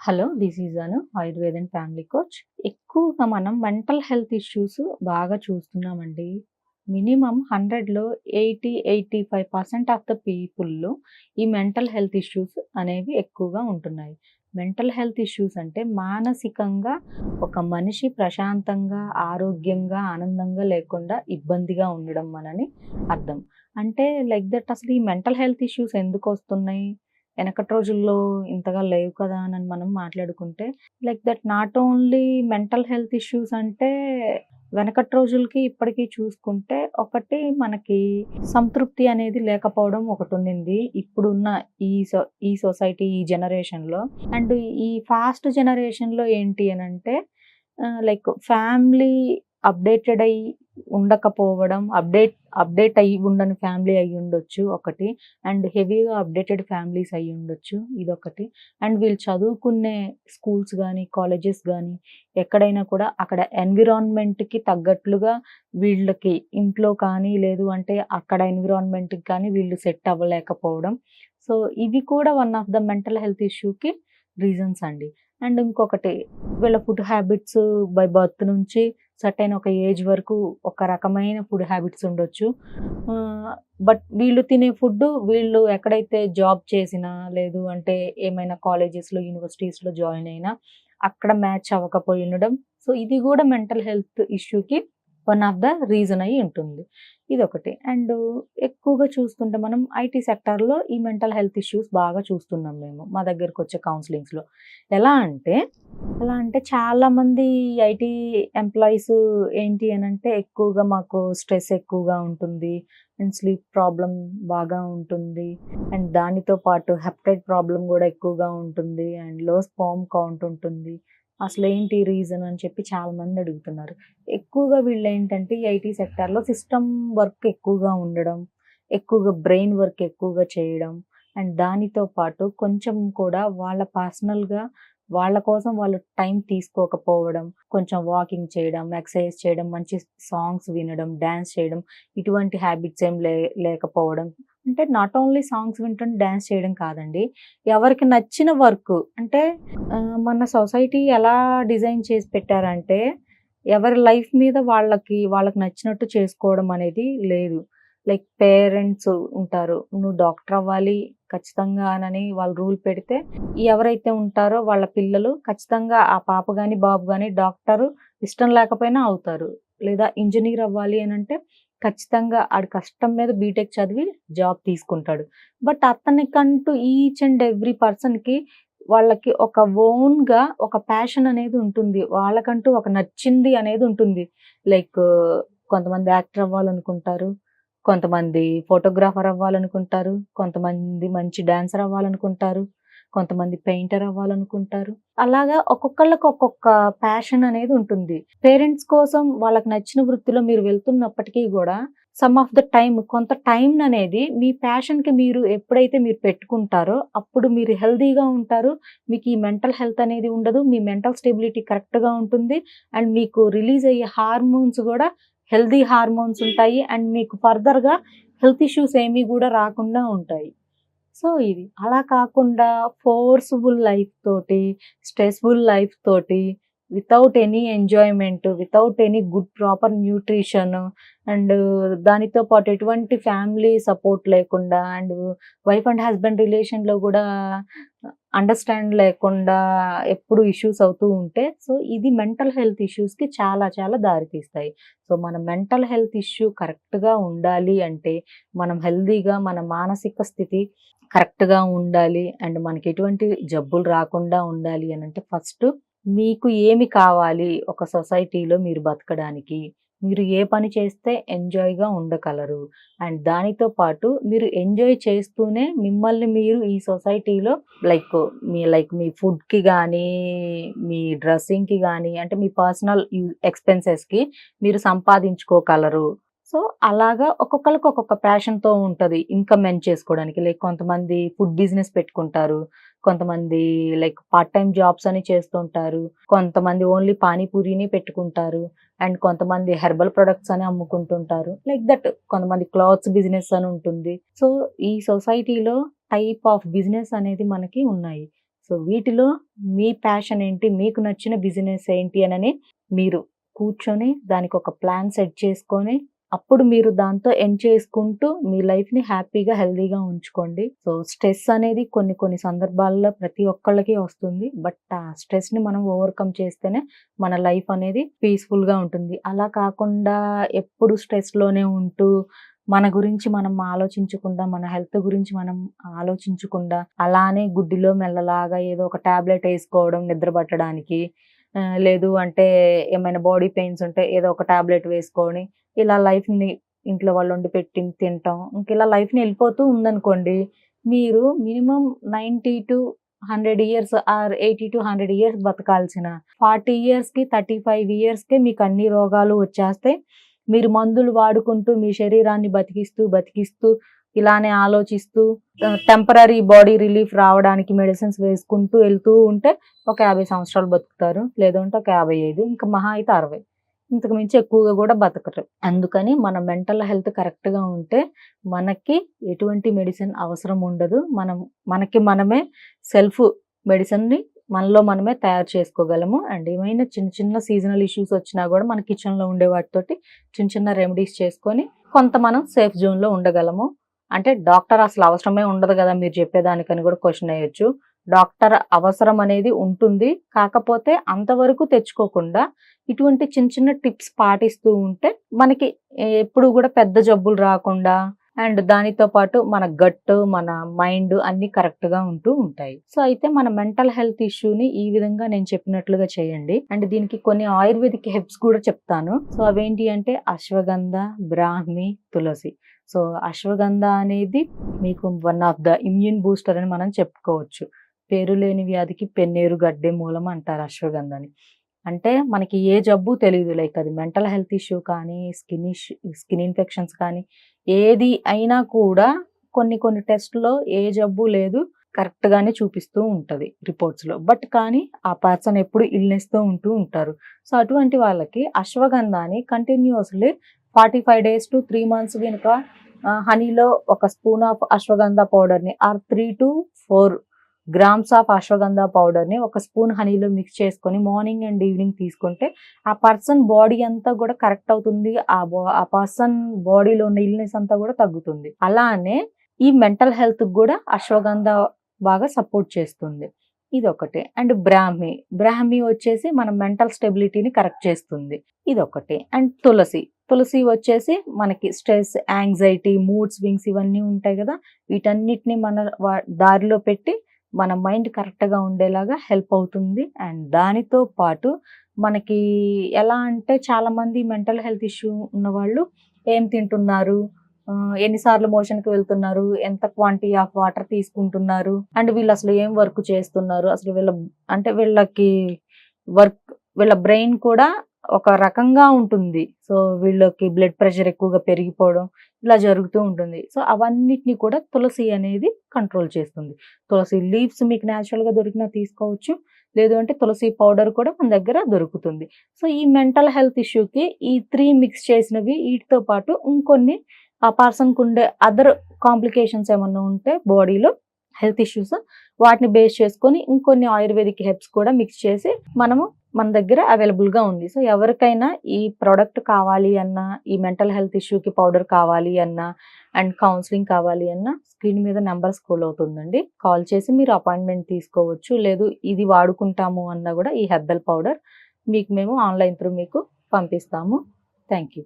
Hello this is Anu Ayurveda and family coach. ఎక్కువగా మనం mental health issues బాగా చూస్తున్నామండి. మినిమం హండ్రెడ్లో eighty eighty five percent of the పీపుల్లో ఈ మెంటల్ హెల్త్ ఇష్యూస్ అనేవి ఎక్కువగా ఉంటున్నాయి. మెంటల్ హెల్త్ ఇష్యూస్ అంటే మానసికంగా ఒక మనిషి ప్రశాంతంగా ఆరోగ్యంగా ఆనందంగా లేకుండా ఇబ్బందిగా ఉండడం మనని అర్థం. అంటే లైక్ దట్ అసలు ఈ మెంటల్ హెల్త్ ఇష్యూస్ ఎందుకు వస్తున్నాయి? వెనకటి రోజుల్లో ఇంతగా లేవు కదా అని మనం మాట్లాడుకుంటే like that not only mental health issues అంటే వెనకటి రోజులకి ఇప్పటికీ చూసుకుంటే ఒకటి మనకి సంతృప్తి అనేది లేకపోవడం ఒకటి ఉండింది ఇప్పుడున్న ఈ సో ఈ సొసైటీ ఈ జనరేషన్లో. అండ్ ఈ ఫాస్ట్ జనరేషన్లో ఏంటి అని అంటే లైక్ ఫ్యామిలీ అప్డేటెడ్ అయ్యి ఉండకపోవడం అప్డేట్ అప్డేట్ అయ్యి ఉండని ఫ్యామిలీ అయ్యి ఉండొచ్చు ఒకటి. అండ్ హెవీగా అప్డేటెడ్ ఫ్యామిలీస్ అయ్యి ఉండొచ్చు ఇదొకటి. అండ్ వీళ్ళు చదువుకునే స్కూల్స్ కానీ కాలేజెస్ కానీ ఎక్కడైనా కూడా అక్కడ ఎన్విరాన్మెంట్కి తగ్గట్లుగా వీళ్ళకి ఇంట్లో కానీ లేదు అంటే అక్కడ ఎన్విరాన్మెంట్కి కానీ వీళ్ళు సెట్ అవ్వలేకపోవడం. సో ఇవి కూడా one of the mental health ఇష్యూకి reasons అండి. అండ్ ఇంకొకటి వీళ్ళ ఫుడ్ హ్యాబిట్స్ బై బర్త్ నుంచి సర్టైన్ ఒక ఏజ్ వరకు ఒక రకమైన ఫుడ్ హ్యాబిట్స్ ఉండొచ్చు. బట్ వీళ్ళు తినే ఫుడ్ వీళ్ళు ఎక్కడైతే జాబ్ చేసినా లేదు అంటే ఏమైనా కాలేజెస్లో యూనివర్సిటీస్లో జాయిన్ అయినా అక్కడ మ్యాచ్ అవ్వకపోయి ఉండడం. సో ఇది కూడా మెంటల్ హెల్త్ ఇష్యూకి వన్ ఆఫ్ ద రీజన్ అయి ఉంటుంది. ఇది ఒకటి అండ్ ఎక్కువగా చూస్తుంటే మనం ఐటీ సెక్టార్లో ఈ మెంటల్ హెల్త్ ఇష్యూస్ బాగా చూస్తున్నాం మేము మా దగ్గరకు వచ్చే కౌన్సిలింగ్స్లో ఎలా అంటే ఎలా అంటే చాలామంది ఐటీ ఎంప్లాయీస్ ఏంటి అని అంటే ఎక్కువగా మాకు స్ట్రెస్ ఎక్కువగా ఉంటుంది అండ్ స్లీప్ ప్రాబ్లం బాగా ఉంటుంది అండ్ దానితో పాటు హెప్టైడ్ ప్రాబ్లం కూడా ఎక్కువగా ఉంటుంది అండ్లో స్పామ్ కౌంట్ ఉంటుంది. అసలు ఏంటి రీజన్ అని చెప్పి చాలా మంది అడుగుతున్నారు. ఎక్కువగా వీళ్ళు ఏంటంటే ఈ ఐటీ సెక్టార్లో సిస్టమ్ వర్క్ ఎక్కువగా ఉండడం ఎక్కువగా బ్రెయిన్ వర్క్ ఎక్కువగా చేయడం అండ్ దానితో పాటు కొంచెం కూడా వాళ్ళ పర్సనల్గా వాళ్ళ కోసం వాళ్ళు టైం తీసుకోకపోవడం కొంచెం వాకింగ్ చేయడం ఎక్సర్సైజ్ చేయడం మంచి సాంగ్స్ వినడం డ్యాన్స్ చేయడం ఇటువంటి హ్యాబిట్స్ ఏం లే లేకపోవడం అంటే నాట్ ఓన్లీ సాంగ్స్ వింటుంటే డ్యాన్స్ చేయడం కాదండి. ఎవరికి నచ్చిన వర్క్ అంటే మన సొసైటీ ఎలా డిజైన్ చేసి పెట్టారంటే ఎవరి లైఫ్ మీద వాళ్ళకి వాళ్ళకి నచ్చినట్టు చేసుకోవడం అనేది లేదు. లైక్ పేరెంట్స్ ఉంటారు నువ్వు డాక్టర్ అవ్వాలి ఖచ్చితంగా అని వాళ్ళు రూల్ పెడితే ఎవరైతే ఉంటారో వాళ్ళ పిల్లలు ఖచ్చితంగా ఆ పాప కానీ బాబు కానీ డాక్టరు ఇష్టం లేకపోయినా అవుతారు. లేదా ఇంజనీర్ అవ్వాలి అని అంటే ఖచ్చితంగా ఆడు కష్టం మీద బీటెక్ చదివి జాబ్ తీసుకుంటాడు. బట్ అతనికంటూ ఈచ్ అండ్ ఎవ్రీ పర్సన్కి వాళ్ళకి ఒక ఓన్గా ఒక ప్యాషన్ అనేది ఉంటుంది. వాళ్ళకంటూ ఒక నచ్చింది అనేది ఉంటుంది. లైక్ కొంతమంది యాక్టర్ అవ్వాలనుకుంటారు కొంతమంది ఫోటోగ్రాఫర్ అవ్వాలనుకుంటారు కొంతమంది మంచి డాన్సర్ అవ్వాలనుకుంటారు కొంతమంది పెయింటర్ అవ్వాలనుకుంటారు. అలాగా ఒక్కొక్కళ్ళకి ఒక్కొక్క ప్యాషన్ అనేది ఉంటుంది. పేరెంట్స్ కోసం వాళ్ళకి నచ్చిన వృత్తిలో మీరు వెళ్తున్నప్పటికీ కూడా సమ్ ఆఫ్ ద టైం కొంత టైం అనేది మీ ప్యాషన్కి మీరు ఎప్పుడైతే మీరు పెట్టుకుంటారో అప్పుడు మీరు హెల్దీగా ఉంటారు. మీకు ఈ మెంటల్ హెల్త్ అనేది ఉండదు. మీ మెంటల్ స్టెబిలిటీ కరెక్ట్గా ఉంటుంది. అండ్ మీకు రిలీజ్ అయ్యే హార్మోన్స్ కూడా హెల్దీ హార్మోన్స్ ఉంటాయి. అండ్ మీకు ఫర్దర్గా హెల్త్ ఇష్యూస్ ఏమీ కూడా రాకుండా ఉంటాయి. సో ఇది. అలా కాకుండా ఫోర్స్ఫుల్ లైఫ్ తోటి స్ట్రెస్ఫుల్ లైఫ్ తోటి without any enjoyment without any good proper nutrition and దానితో పాటు ఎటువంటి ఫ్యామిలీ సపోర్ట్ లేకుండా అండ్ వైఫ్ అండ్ హస్బెండ్ రిలేషన్లో కూడా అండర్స్టాండ్ లేకుండా ఎప్పుడు ఇష్యూస్ అవుతూ ఉంటే సో ఇది మెంటల్ హెల్త్ ఇష్యూస్కి చాలా చాలా దారితీస్తాయి. సో మన మెంటల్ హెల్త్ ఇష్యూ కరెక్ట్గా ఉండాలి అంటే మనం హెల్దీగా మన మానసిక స్థితి కరెక్ట్గా ఉండాలి. అండ్ మనకి ఎటువంటి జబ్బులు రాకుండా ఉండాలి అని అంటే ఫస్ట్ మీకు ఏమి కావాలి ఒక సొసైటీలో మీరు బతకడానికి? మీరు ఏ పని చేస్తే ఎంజాయ్గా ఉండగలరు? అండ్ దానితో పాటు మీరు ఎంజాయ్ చేస్తూనే మిమ్మల్ని మీరు ఈ సొసైటీలో లైక్ మీ లైక్ మీ ఫుడ్కి కానీ మీ డ్రెస్సింగ్కి కానీ అంటే మీ పర్సనల్ ఎక్స్పెన్సెస్కి మీరు సంపాదించుకోగలరు. సో అలాగా ఒక్కొక్కరికి ఒక్కొక్క ప్యాషన్తో ఉంటుంది ఇన్కమ్ ఎన్ చేసుకోవడానికి. లైక్ కొంతమంది ఫుడ్ బిజినెస్ పెట్టుకుంటారు. కొంతమంది లైక్ పార్ట్ టైం జాబ్స్ అని చేస్తుంటారు. కొంతమంది ఓన్లీ పానీపూరిని పెట్టుకుంటారు. అండ్ కొంతమంది హెర్బల్ ప్రొడక్ట్స్ అని అమ్ముకుంటుంటారు. లైక్ దట్ కొంతమంది క్లాత్స్ బిజినెస్ అని ఉంటుంది. సో ఈ సొసైటీలో టైప్ ఆఫ్ బిజినెస్ అనేది మనకి ఉన్నాయి. సో వీటిలో మీ ప్యాషన్ ఏంటి? మీకు నచ్చిన బిజినెస్ ఏంటి? అని మీరు కూర్చొని దానికి ఒక ప్లాన్ సెట్ చేసుకొని అప్పుడు మీరు దాంతో ఎండ్ చేసుకుంటూ మీ లైఫ్ని హ్యాపీగా హెల్దీగా ఉంచుకోండి. సో స్ట్రెస్ అనేది కొన్ని కొన్ని సందర్భాల్లో ప్రతి ఒక్కళ్ళకి వస్తుంది. బట్ ఆ స్ట్రెస్ని మనం ఓవర్కమ్ చేస్తేనే మన లైఫ్ అనేది పీస్ఫుల్గా ఉంటుంది. అలా కాకుండా ఎప్పుడు స్ట్రెస్లోనే ఉంటూ మన గురించి మనం ఆలోచించకుండా మన హెల్త్ గురించి మనం ఆలోచించకుండా అలానే గుడ్డిలో మెల్లలాగా ఏదో ఒక టాబ్లెట్ వేసుకోవడం నిద్ర పట్టడానికి లేదు అంటే ఏమైనా బాడీ పెయిన్స్ ఉంటే ఏదో ఒక టాబ్లెట్ వేసుకొని ఇలా లైఫ్ని ఇంట్లో వాళ్ళు వండి పెట్టి తింటాం. ఇంక ఇలా లైఫ్ని వెళ్ళిపోతూ ఉందనుకోండి మీరు minimum ninety to hundred years or eighty to hundred years బతకాల్సిన forty ఇయర్స్కి థర్టీ ఫైవ్ ఇయర్స్కే మీకు అన్ని రోగాలు వచ్చేస్తాయి మీరు మందులు వాడుకుంటూ మీ శరీరాన్ని బతికిస్తూ బతికిస్తూ ఇలానే ఆలోచిస్తూ టెంపరీ బాడీ రిలీఫ్ రావడానికి మెడిసిన్స్ వేసుకుంటూ వెళ్తూ ఉంటే ఒక యాభై సంవత్సరాలు బతుకుతారు. లేదంటే ఒక యాభై ఐదు ఇంకా మహా అయితే అరవై. ఇంతకు మించి ఎక్కువగా కూడా బతకరు. అందుకని మన మెంటల్ హెల్త్ కరెక్ట్గా ఉంటే మనకి ఎటువంటి మెడిసిన్ అవసరం ఉండదు. మనం మనకి మనమే సెల్ఫ్ మెడిసిన్ని మనలో మనమే తయారు చేసుకోగలము. అండ్ ఏమైనా చిన్న చిన్న సీజనల్ ఇష్యూస్ వచ్చినా కూడా మన కిచెన్లో ఉండే వాటితోటి చిన్న చిన్న రెమెడీస్ చేసుకొని కొంత మనం సేఫ్ జోన్లో ఉండగలము. అంటే డాక్టర్ అసలు అవసరమే ఉండదు కదా మీరు చెప్పేదానికని కూడా క్వశ్చన్ అయ్యొచ్చు. డాక్టర్ అవసరం అనేది ఉంటుంది. కాకపోతే అంతవరకు తెచ్చుకోకుండా ఇటువంటి చిన్న చిన్న టిప్స్ పాటిస్తూ ఉంటే మనకి ఎప్పుడు కూడా పెద్ద జబ్బులు రాకుండా అండ్ దానితో పాటు మన గట్ మన మైండ్ అన్ని కరెక్ట్గా ఉంటూ ఉంటాయి. సో అయితే మన మెంటల్ హెల్త్ ఇష్యూని ఈ విధంగా నేను చెప్పినట్లుగా చేయండి. అండ్ దీనికి కొన్ని ఆయుర్వేదిక్ హెబ్స్ కూడా చెప్తాను. సో అవేంటి అంటే అశ్వగంధ బ్రాహ్మి తులసి. సో అశ్వగంధ అనేది మీకు one of the immune booster అని మనం చెప్పుకోవచ్చు. పేరు లేని వ్యాధికి పెన్నేరు గడ్డే మూలం అంటారు అశ్వగంధని. అంటే మనకి ఏ జబ్బు తెలియదు లైక్ అది మెంటల్ హెల్త్ ఇష్యూ కానీ స్కిన్ ఇష్యూ స్కిన్ ఇన్ఫెక్షన్స్ కానీ ఏది అయినా కూడా కొన్ని కొన్ని టెస్ట్లో ఏ జబ్బు లేదు కరెక్ట్ గానే చూపిస్తూ ఉంటుంది రిపోర్ట్స్లో బట్ కానీ ఆ పర్సన్ ఎప్పుడు ఇల్నెస్తో ఉంటూ ఉంటారు. సో అటువంటి వాళ్ళకి అశ్వగంధాని continuously forty five days to three months కనుక హనీలో ఒక స్పూన్ ఆఫ్ అశ్వగంధ పౌడర్ని or three to four grams of ashwagandha పౌడర్ని ఒక స్పూన్ హనీలో మిక్స్ చేసుకొని మార్నింగ్ అండ్ ఈవినింగ్ తీసుకుంటే ఆ పర్సన్ బాడీ అంతా కూడా కరెక్ట్ అవుతుంది ఆ బా- ఆ పర్సన్ బాడీలో ఉన్న ఇల్నెస్ అంతా కూడా తగ్గుతుంది. అలానే ఈ మెంటల్ హెల్త్ కూడా అశ్వగంధ బాగా సపోర్ట్ చేస్తుంది. ఇదొకటి. అండ్ బ్రాహ్మి. బ్రాహ్మి వచ్చేసి మన మెంటల్ స్టెబిలిటీని కరెక్ట్ చేస్తుంది. ఇది ఒకటి అండ్ తులసి. తులసి వచ్చేసి మనకి స్ట్రెస్ యాంగ్జైటీ మూడ్ స్వింగ్స్ ఇవన్నీ ఉంటాయి కదా. వీటన్నిటిని మన వా- దారిలో పెట్టి మన మైండ్ కరెక్ట్గా ఉండేలాగా హెల్ప్ అవుతుంది. అండ్ దానితో పాటు మనకి ఎలా అంటే చాలామంది మెంటల్ హెల్త్ ఇష్యూ ఉన్న వాళ్ళు ఏం తింటున్నారు? ఎన్నిసార్లు మోషన్కి వెళ్తున్నారు? ఎంత క్వాంటిటీ ఆఫ్ వాటర్ తీసుకుంటున్నారు? అండ్ వీళ్ళు అసలు ఏం వర్క్ చేస్తున్నారు? అసలు వీళ్ళ అంటే వీళ్ళకి వర్క్ వీళ్ళ బ్రెయిన్ కూడా ఒక రకంగా ఉంటుంది. సో వీళ్ళకి బ్లడ్ ప్రెషర్ ఎక్కువగా పెరిగిపోవడం ఇలా జరుగుతూ ఉంటుంది. సో అవన్నిటిని కూడా తులసి అనేది కంట్రోల్ చేస్తుంది. తులసి లీవ్స్ మీకు న్యాచురల్గా దొరికినా తీసుకోవచ్చు. లేదు అంటే తులసి పౌడర్ కూడా మన దగ్గర దొరుకుతుంది. సో ఈ మెంటల్ హెల్త్ ఇష్యూకి ఈ త్రీ మిక్స్ చేసినవి వీటితో పాటు ఇంకొన్ని ఆ పర్సన్కి ఉండే అదర్ కాంప్లికేషన్స్ ఏమన్నా ఉంటే బాడీలో హెల్త్ ఇష్యూస్ వాటిని బేస్ చేసుకొని ఇంకొన్ని ఆయుర్వేదిక్ హెర్బ్స్ కూడా మిక్స్ చేసి మనము మన దగ్గర అవైలబుల్గా ఉంది. సో ఎవరికైనా ఈ ప్రోడక్ట్ కావాలి అన్నా ఈ మెంటల్ హెల్త్ ఇష్యూకి పౌడర్ కావాలి అన్నా అండ్ కౌన్సిలింగ్ కావాలి అన్నా స్క్రీన్ మీద నెంబర్ స్కూల్ అవుతుందండి. కాల్ చేసి మీరు అపాయింట్మెంట్ తీసుకోవచ్చు. లేదు ఇది వాడుకుంటాము అన్నా కూడా ఈ హెర్బల్ పౌడర్ మీకు మేము ఆన్లైన్ త్రూ మీకు పంపిస్తాము. Thank you